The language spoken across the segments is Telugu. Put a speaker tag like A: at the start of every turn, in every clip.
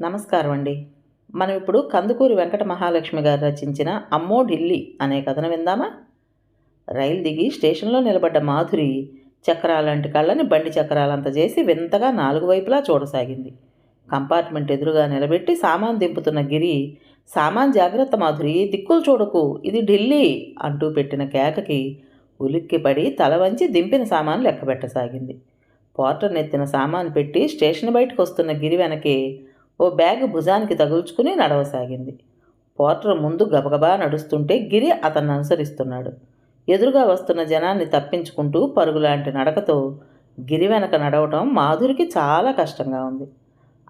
A: నమస్కారం అండి. మనం ఇప్పుడు కందుకూరి వెంకట మహాలక్ష్మి గారు రచించిన అమ్మో ఢిల్లీ అనే కథను విందామా? రైలు దిగి స్టేషన్లో నిలబడ్డ మాధురి చక్రాలంటి కళ్ళని బండి చక్రాలంత చేసి వింతగా నాలుగు వైపులా చూడసాగింది. కంపార్ట్మెంట్ ఎదురుగా నిలబెట్టి సామాన్ దింపుతున్న గిరి సామాన్ జాగ్రత్త మాధురి దిక్కులు చూడకు ఇది ఢిల్లీ అంటూ పెట్టిన కేకకి ఉలిక్కిపడి తల వంచి దింపిన సామాను లెక్కబెట్టసాగింది పోర్టర్ నెత్తిన సామాను పెట్టి స్టేషన్ బయటకు వస్తున్న గిరి వెనకే ఓ బ్యాగ్ భుజానికి తగుల్చుకుని నడవసాగింది. పోర్టర్ ముందు గబగబా నడుస్తుంటే గిరి అతన్ని అనుసరిస్తున్నాడు. ఎదురుగా వస్తున్న జనాన్ని తప్పించుకుంటూ పరుగులాంటి నడకతో గిరి వెనక నడవటం మాధురికి చాలా కష్టంగా ఉంది.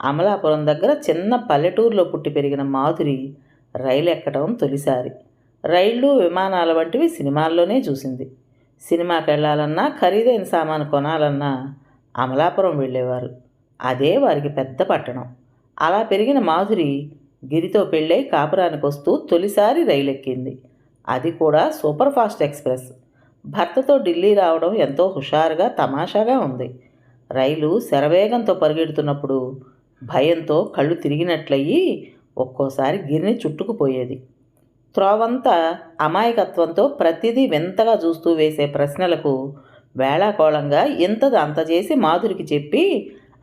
A: అమలాపురం దగ్గర చిన్న పల్లెటూరులో పుట్టి పెరిగిన మాధురి రైలు ఎక్కడం తొలిసారి. రైళ్ళు విమానాల వంటివి సినిమాల్లోనే చూసింది. సినిమాకి వెళ్ళాలన్నా ఖరీదైన సామాను కొనాలన్నా అమలాపురం వెళ్ళేవారు. అదే వారికి పెద్ద పట్టణం. అలా పెరిగిన మాధురి గిరితో పెళ్ళై కాపురానికి వస్తూ తొలిసారి రైలు ఎక్కింది అది కూడా సూపర్ ఫాస్ట్ ఎక్స్ప్రెస్. భర్తతో ఢిల్లీ రావడం ఎంతో హుషారుగా తమాషాగా ఉంది. రైలు శరవేగంతో పరిగెడుతున్నప్పుడు భయంతో కళ్ళు తిరిగినట్లయి ఒక్కోసారి గిరిని చుట్టుకుపోయేది. త్రోవంతా అమాయకత్వంతో ప్రతిదీ వింతగా చూస్తూ వేసే ప్రశ్నలకు వేళాకోళంగా ఇంతది అంత చేసి మాధురికి చెప్పి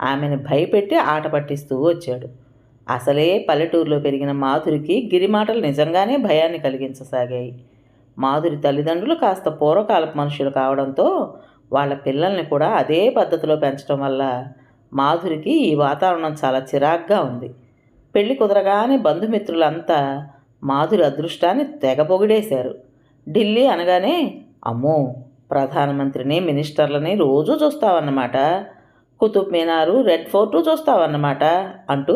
A: ఆమెను భయపెట్టి ఆట పట్టిస్తూ వచ్చాడు. అసలే పల్లెటూరులో పెరిగిన మాధురికి గిరిమాటలు నిజంగానే భయాన్ని కలిగించసాగాయి. మాధురి తల్లిదండ్రులు కాస్త పూర్వకాలపు మనుషులు కావడంతో వాళ్ళ పిల్లల్ని కూడా అదే పద్ధతిలో పెంచడం వల్ల మాధురికి ఈ వాతావరణం చాలా చిరాగ్గా ఉంది. పెళ్ళి కుదరగానే బంధుమిత్రులంతా మాధురి అదృష్టాన్ని తెగ పొగిడేశారు. ఢిల్లీ అనగానే అమ్మో ప్రధానమంత్రిని మినిస్టర్లని రోజూ చూస్తావన్నమాట. కుతుబ్ మీనారు రెడ్ ఫోర్టు చూస్తావన్నమాట అంటూ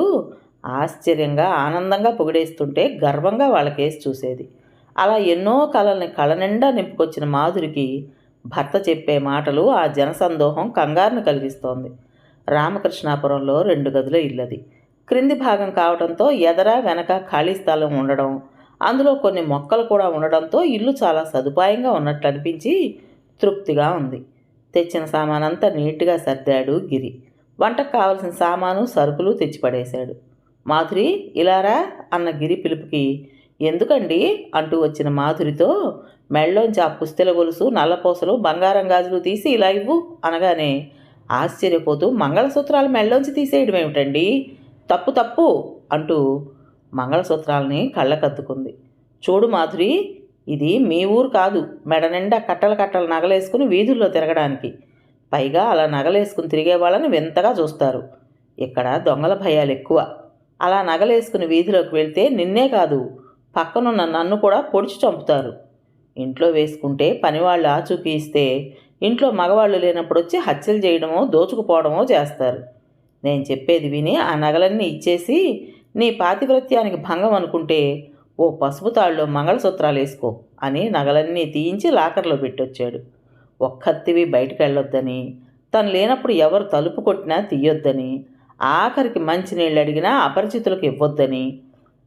A: ఆశ్చర్యంగా ఆనందంగా పొగిడేస్తుంటే గర్వంగా వాళ్ళ కేసు చూసేది. అలా ఎన్నో కళల్ని కళనిండా నింపుకొచ్చిన మాధురికి భర్త చెప్పే మాటలు ఆ జనసందోహం కంగారును కలిగిస్తోంది. రామకృష్ణాపురంలో రెండు గదుల ఇల్లది. క్రింది భాగం కావడంతో ఎదర వెనక ఖాళీ స్థలం ఉండడం అందులో కొన్ని మొక్కలు కూడా ఉండడంతో ఇల్లు చాలా సదుపాయంగా ఉన్నట్లు అనిపించి తృప్తిగా ఉంది. తెచ్చిన సామానంతా నీట్గా సర్దాడు గిరి. వంటకు కావలసిన సామాను సరుకులు తెచ్చిపడేశాడు. మాధురి ఇలారా? అన్న గిరి పిలుపుకి ఎందుకండి? అంటూ వచ్చిన మాధురితో మెళ్ళోంచి ఆ పుస్తెల గొలుసు నల్లపూసలు బంగారం గాజులు తీసి ఇలా ఇవ్వు అనగానే ఆశ్చర్యపోతూ మంగళసూత్రాలు మెళ్ళోంచి తీసేయడం ఏమిటండి తప్పు తప్పు అంటూ మంగళసూత్రాలని కళ్ళకద్దుకుంది. చూడు మాధురి ఇది మీ ఊరు కాదు. మెడ నిండా కట్టలు కట్టలు నగలేసుకుని వీధుల్లో తిరగడానికి. పైగా అలా నగలేసుకుని తిరిగే వాళ్ళని వింతగా చూస్తారు. ఇక్కడ దొంగల భయాలు ఎక్కువ. అలా నగలేసుకుని వీధిలోకి వెళ్తే నిన్నే కాదు పక్కనున్న నన్ను కూడా పొడిచి చంపుతారు. ఇంట్లో వేసుకుంటే పనివాళ్ళు ఆచూకీ ఇస్తే ఇంట్లో మగవాళ్ళు లేనప్పుడు వచ్చి హత్యలు చేయడమో దోచుకుపోవడమో చేస్తారు. నేను చెప్పేది విని ఆ నగలన్నీ ఇచ్చేసి నీ పాతివ్రత్యానికి భంగం అనుకుంటే ఓ పసుపు తాళ్ళలో మంగళసూత్రాలు వేసుకో అని నగలన్నీ తీయించి లాకర్లో పెట్టొచ్చాడు. ఒక్కత్తివి బయటికి వెళ్ళొద్దని తను లేనప్పుడు ఎవరు తలుపు కొట్టినా తీయొద్దని ఆఖరికి మంచినీళ్ళు అడిగినా అపరిచితులకు ఇవ్వొద్దని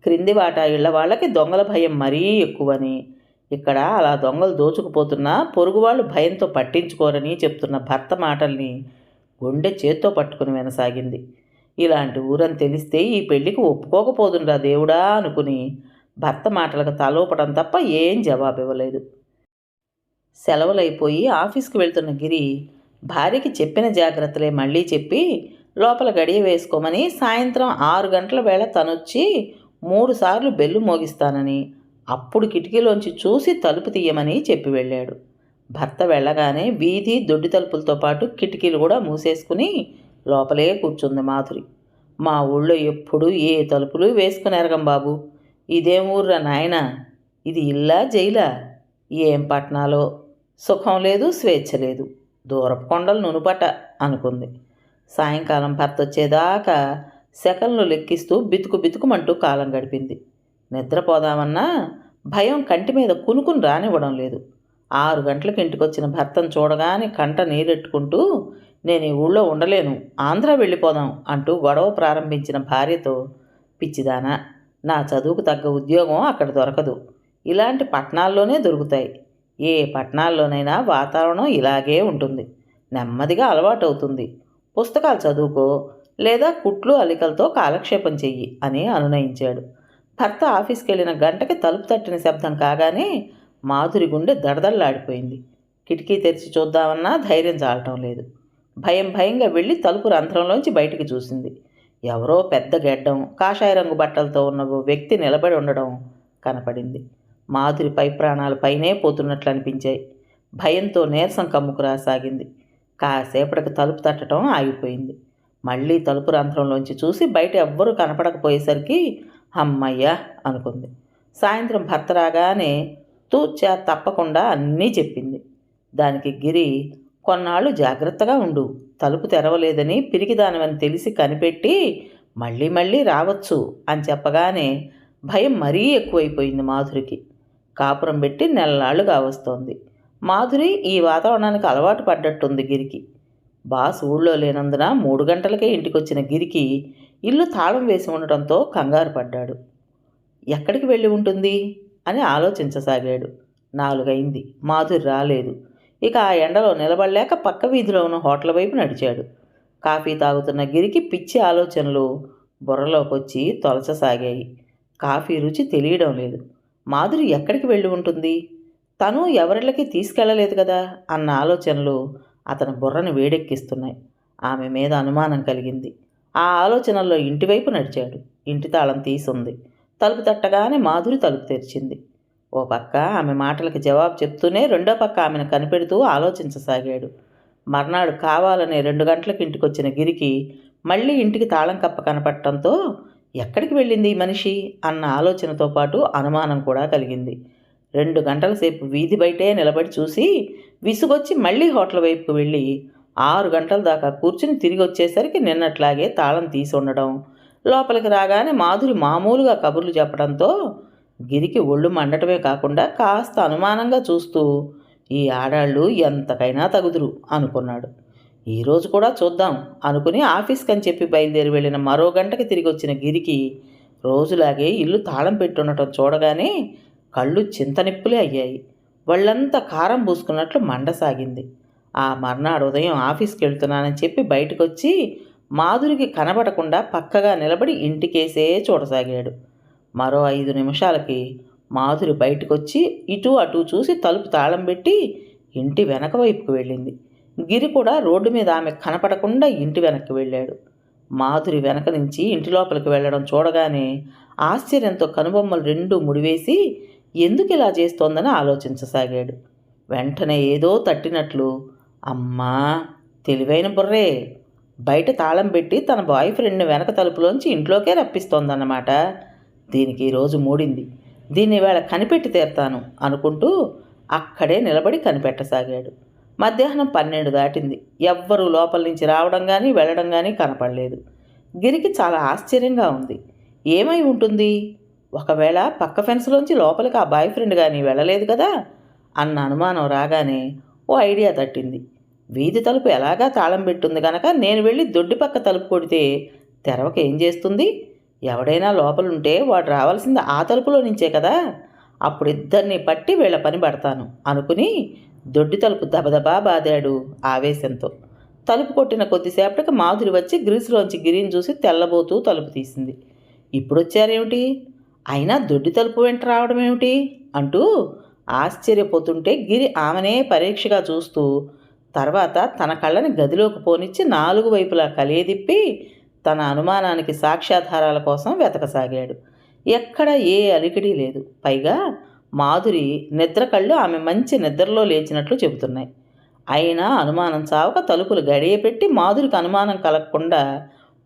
A: క్రింది వాటా ఇళ్ళ వాళ్ళకి దొంగల భయం మరీ ఎక్కువని ఇక్కడ అలా దొంగలు దోచుకుపోతున్నా పొరుగు వాళ్ళు భయంతో పట్టించుకోరని చెప్తున్న భర్త మాటల్ని గుండె చేత్తో పట్టుకుని వినసాగింది. ఇలాంటి ఊరని తెలిస్తే ఈ పెళ్ళికి ఒప్పుకోకపోదురా దేవుడా అనుకుని భర్త మాటలకు తలోపడం తప్ప ఏం జవాబు ఇవ్వలేదు సెలవులైపోయి ఆఫీస్కి వెళ్తున్న గిరి భార్యకి చెప్పిన జాగ్రత్తలే మళ్ళీ చెప్పి లోపల గడియ వేసుకోమని సాయంత్రం ఆరు గంటల వేళ తనొచ్చి మూడుసార్లు బెల్లు మోగిస్తానని అప్పుడు కిటికీలోంచి చూసి తలుపు తీయమని చెప్పి వెళ్ళాడు. భర్త వెళ్ళగానే వీధి దొడ్డి తలుపులతో పాటు కిటికీలు కూడా మూసేసుకుని లోపలే కూర్చుంది మాధురి. మా ఊళ్ళో ఎప్పుడు ఏ తలుపులు వేసుకునేరగం బాబు. ఇదేం ఊర్రా నాయన? ఇది ఇల్లా జైలా? ఏం పట్నాలో? సుఖం లేదు స్వేచ్ఛ లేదు. దూరపు కొండలు నునుపట అనుకుంది. సాయంకాలం భర్త వచ్చేదాకా సెకన్లు లెక్కిస్తూ బితుకు బితుకుమంటూ కాలం గడిపింది. నిద్రపోదామన్నా భయం కంటి మీద కునుకుని రానివ్వడం లేదు. ఆరు గంటలకు ఇంటికొచ్చిన భర్తను చూడగానే కంట నీరెట్టుకుంటూ నేను ఈ ఊళ్ళో ఉండలేను ఆంధ్ర వెళ్ళిపోదాం అంటూ గొడవ ప్రారంభించిన భార్యతో పిచ్చిదానా నా చదువుకు తగ్గ ఉద్యోగం అక్కడ దొరకదు. ఇలాంటి పట్టణాల్లోనే దొరుకుతాయి. ఏ పట్టణాల్లోనైనా వాతావరణం ఇలాగే ఉంటుంది. నెమ్మదిగా అలవాటు అవుతుంది పుస్తకాలు చదువుకో లేదా కుట్లు అలికలతో కాలక్షేపం చెయ్యి అని అనునయించాడు. భర్త ఆఫీస్కి వెళ్ళిన గంటకి తలుపు తట్టిన శబ్దం కాగానే మాధురి గుండె దడదల్లాడిపోయింది కిటికీ తెరిచి చూద్దామన్నా ధైర్యం చాలటం లేదు. భయం భయంగా వెళ్ళి తలుపు రంధ్రంలోంచి బయటికి చూసింది. ఎవరో పెద్ద గెడ్డం కాషాయ రంగు బట్టలతో ఉన్న ఓ వ్యక్తి నిలబడి ఉండడం కనపడింది. మాధురి పై ప్రాణాలు పైనే పోతున్నట్లు అనిపించాయి. భయంతో నీరసం కమ్ముకు రాసాగింది. కాసేపటికి తలుపు తట్టడం ఆగిపోయింది. మళ్ళీ తలుపు రంధ్రంలోంచి చూసి బయట ఎవ్వరూ కనపడకపోయేసరికి అమ్మయ్యా అనుకుంది. సాయంత్రం భర్త రాగానే తూచా తప్పకుండా అన్నీ చెప్పింది. దానికి గిరి కొన్నాళ్ళు జాగ్రత్తగా ఉండు. తలుపు తెరవలేదని పిరికిదానమని తెలిసి కనిపెట్టి మళ్ళీ మళ్ళీ రావచ్చు అని చెప్పగానే భయం మరీ ఎక్కువైపోయింది మాధురికి. కాపురం పెట్టి నెలనాళ్ళుగా వస్తోంది. మాధురి ఈ వాతావరణానికి అలవాటు పడ్డట్టుంది గిరికి. బాస్ ఊళ్ళో లేనందున మూడు గంటలకే ఇంటికొచ్చిన గిరికి ఇల్లు తాళం వేసి ఉండటంతో కంగారు పడ్డాడు. ఎక్కడికి వెళ్ళి ఉంటుంది? అని ఆలోచించసాగాడు. నాలుగైంది. మాధురి రాలేదు. ఇక ఆ ఎండలో నిలబడలేక పక్క వీధిలో ఉన్న హోటల్ వైపు నడిచాడు. కాఫీ తాగుతున్న గిరికి పిచ్చి ఆలోచనలు బుర్రలోకి వచ్చి తొలచసాగాయి. కాఫీ రుచి తెలియడం లేదు. మాధురి ఎక్కడికి వెళ్ళి ఉంటుంది? తను ఎవరిళ్ళకి తీసుకెళ్ళలేదు కదా అన్న ఆలోచనలు అతని బుర్రను వేడెక్కిస్తున్నాయి. ఆమె మీద అనుమానం కలిగింది. ఆ ఆలోచనల్లో ఇంటివైపు నడిచాడు. ఇంటి తాళం తీసుంది. తలుపు తట్టగానే మాధురి తలుపు తెరిచింది. ఓ పక్క ఆమె మాటలకి జవాబు చెప్తూనే రెండో పక్క ఆమెను కనిపెడుతూ ఆలోచించసాగాడు. మర్నాడు కావాలనే రెండు గంటలకు ఇంటికి వచ్చిన గిరికి మళ్ళీ ఇంటికి తాళం కప్ప కనపడటంతో ఎక్కడికి వెళ్ళింది ఈ మనిషి? అన్న ఆలోచనతో పాటు అనుమానం కూడా కలిగింది. రెండు గంటల సేపు వీధి బయటే నిలబడి చూసి విసుగొచ్చి మళ్ళీ హోటల్ వైపుకు వెళ్ళి ఆరు గంటల దాకా కూర్చుని తిరిగి వచ్చేసరికి నిన్నట్లాగే తాళం తీసి ఉండడం. లోపలికి రాగానే మాధురి మామూలుగా కబుర్లు చెప్పడంతో గిరికి ఒళ్ళు మండటమే కాకుండా కాస్త అనుమానంగా చూస్తూ ఈ ఆడాళ్ళు ఎంతకైనా తగుదురు అనుకున్నాడు. ఈరోజు కూడా చూద్దాం అనుకుని ఆఫీస్కి అని చెప్పి బయలుదేరి వెళ్ళిన మరో గంటకి తిరిగి వచ్చిన గిరికి రోజులాగే ఇల్లు తాళం పెట్టుండటం చూడగానే కళ్ళు చింతనిప్పులే అయ్యాయి. వాళ్ళంతా కారం పూసుకున్నట్లు మండసాగింది. ఆ మర్నాడు ఉదయం ఆఫీస్కి వెళ్తున్నానని చెప్పి బయటకొచ్చి మాధురికి కనబడకుండా పక్కగా నిలబడి ఇంటికేసే చూడసాగాడు. మరో ఐదు నిమిషాలకి మాధురి బయటకొచ్చి ఇటు అటు చూసి తలుపు తాళం పెట్టి ఇంటి వెనక వైపుకు వెళ్ళింది. గిరి కూడా రోడ్డు మీద ఆమె కనపడకుండా ఇంటి వెనక్కి వెళ్ళాడు. మాధురి వెనక నుంచి ఇంటి లోపలికి వెళ్ళడం చూడగానే ఆశ్చర్యంతో కనుబొమ్మలు రెండు ముడివేసి ఎందుకు ఇలా చేస్తోందని ఆలోచించసాగాడు. వెంటనే ఏదో తట్టినట్లు అమ్మా తెలివైన బుర్రే బయట తాళం పెట్టి తన బాయ్ ఫ్రెండ్ని వెనక తలుపులోంచి ఇంట్లోకే రప్పిస్తోందన్నమాట. దీనికి రోజు మూడింది. దీన్ని వేళ కనిపెట్టి తీరతాను అనుకుంటూ అక్కడే నిలబడి కనిపెట్టసాగాడు. మధ్యాహ్నం పన్నెండు దాటింది. ఎవ్వరూ లోపల నుంచి రావడం కానీ వెళ్ళడం కానీ కనపడలేదు. గిరికి చాలా ఆశ్చర్యంగా ఉంది. ఏమై ఉంటుంది? ఒకవేళ పక్క ఫెన్స్లోంచి లోపలికి ఆ బాయ్ ఫ్రెండ్ కానీ వెళ్ళలేదు కదా? అన్న అనుమానం రాగానే ఓ ఐడియా తట్టింది. వీధి తలుపు ఎలాగా తాళం పెట్టుంది కనుక నేను వెళ్ళి దొడ్డి పక్క తలుపు కొడితే తెరవక ఏం చేస్తుంది? ఎవడైనా లోపలుంటే వాడు రావాల్సింది ఆ తలుపులో నుంచే కదా. అప్పుడు ఇద్దరిని పట్టి వీళ్ళ పని పడతాను అనుకుని దొడ్డి తలుపు దబదబా బాదాడు ఆవేశంతో. తలుపు కొట్టిన కొద్దిసేపటికి మాధురి వచ్చి గ్రీసులోంచి గిరిని చూసి తెల్లబోతూ తలుపు తీసింది. ఇప్పుడు వచ్చారేమిటి అయినా దొడ్డి తలుపు వెంట రావడం ఏమిటి అంటూ ఆశ్చర్యపోతుంటే గిరి ఆమెనే పరీక్షగా చూస్తూ తర్వాత తన కళ్ళని గదిలోకి పోనిచ్చి నాలుగు వైపులా కలియదిప్పి తన అనుమానానికి సాక్ష్యాధారాల కోసం వెతకసాగాడు. ఎక్కడ ఏ అలికిడి లేదు. పైగా మాధురి నిద్ర కళ్ళు ఆమె మంచి నిద్రలో లేచినట్లు చెబుతున్నాయి. అయినా అనుమానం చావక తలుపులు గడియపెట్టి మాధురికి అనుమానం కలగకుండా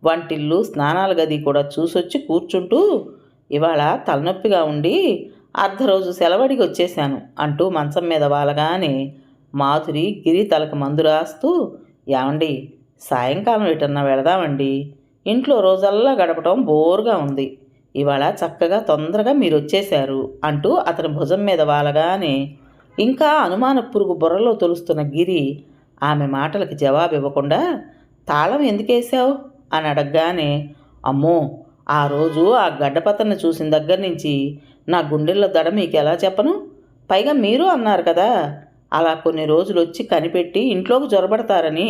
A: వంటిల్లు స్నానాల గది కూడా చూసొచ్చి కూర్చుంటూ ఇవాళ తలనొప్పిగా ఉండి అర్ధ రోజు సెలవడికి వచ్చేశాను అంటూ మంచం మీద వాలగానే మాధురి గిరి తలకు మందు రాస్తూ ఏమండి సాయంకాలం ఎటన్నా వెళదామండి? ఇంట్లో రోజల్లా గడపటం బోరుగా ఉంది. ఇవాళ చక్కగా తొందరగా మీరు వచ్చేశారు అంటూ అతని భుజం మీద వాలగానే ఇంకా అనుమాన పురుగు బుర్రలో తొలుస్తున్న గిరి ఆమె మాటలకి జవాబు ఇవ్వకుండా తాళం ఎందుకేసావు అని అడగగానే అమ్మో ఆ రోజు ఆ గడ్డపతన్ని చూసిన దగ్గర నుంచి నా గుండెల్లో దడ మీకు ఎలా చెప్పను? పైగా మీరు అన్నారు కదా అలా కొన్ని రోజులు వచ్చి కనిపెట్టి ఇంట్లోకి జొరబడతారని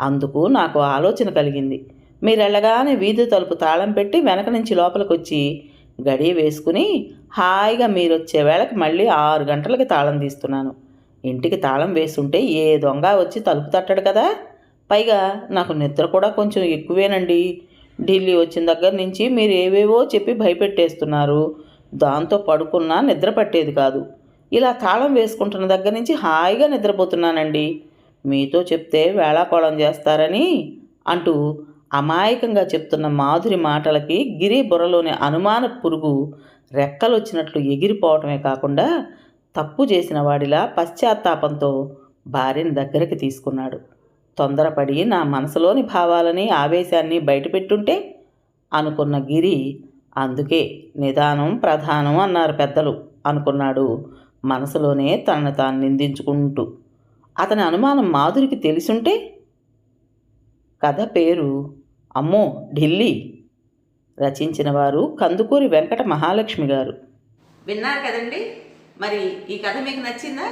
A: అందుకు నాకు ఆలోచన కలిగింది. మీరెళ్ళగానే వీధి తలుపు తాళం పెట్టి వెనక నుంచి లోపలికొచ్చి వచ్చి వేసుకుని హాయిగా మీరు వచ్చే వేళకి మళ్ళీ ఆరు గంటలకి తాళం తీస్తున్నాను. ఇంటికి తాళం వేస్తుంటే ఏ దొంగ వచ్చి తలుపు తట్టడు కదా? పైగా నాకు నిద్ర కూడా కొంచెం ఎక్కువేనండి. ఢిల్లీ వచ్చిన దగ్గర నుంచి మీరు ఏవేవో చెప్పి భయపెట్టేస్తున్నారు. దాంతో పడుకున్నా నిద్ర పట్టేది కాదు. ఇలా తాళం వేసుకుంటున్న దగ్గర నుంచి హాయిగా నిద్రపోతున్నానండి. మీతో చెప్తే వేళాకోళం చేస్తారని అంటూ అమాయకంగా చెప్తున్న మాధురి మాటలకి గిరి బుర్రలోని అనుమాన పురుగు రెక్కలొచ్చినట్లు ఎగిరిపోవటమే కాకుండా తప్పు చేసిన వాడిలా పశ్చాత్తాపంతో భార్యని దగ్గరికి తీసుకున్నాడు. తొందరపడి నా మనసులోని భావాలని ఆవేశాన్ని బయటపెట్టుంటే అనుకున్న గిరి అందుకే నిదానం ప్రధానం అన్నారు పెద్దలు అనుకున్నాడు మనసులోనే తనను తాను నిందించుకుంటూ. అతని అనుమానం మాధురికి తెలిసుంటే కథ పేరు అమ్మో ఢిల్లీ రచించిన వారు కందుకూరి వెంకట మహాలక్ష్మి గారు. విన్నారు కదండి? మరి ఈ కథ మీకు నచ్చిందా?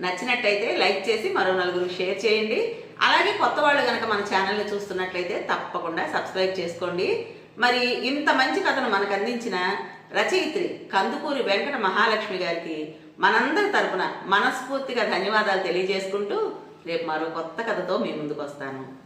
A: నచ్చినట్టయితే లైక్ చేసి మరో నలుగురు షేర్ చేయండి. అలాగే కొత్త వాళ్ళు కనుక మన ఛానల్ని చూస్తున్నట్లయితే తప్పకుండా సబ్స్క్రైబ్ చేసుకోండి. మరి ఇంత మంచి కథను మనకు అందించిన రచయిత్రి కందుకూరి వెంకట మహాలక్ష్మి గారికి మనందరి తరపున మనస్ఫూర్తిగా ధన్యవాదాలు తెలియజేసుకుంటూ రేపు మరో కొత్త కథతో మీ ముందుకు వస్తాను.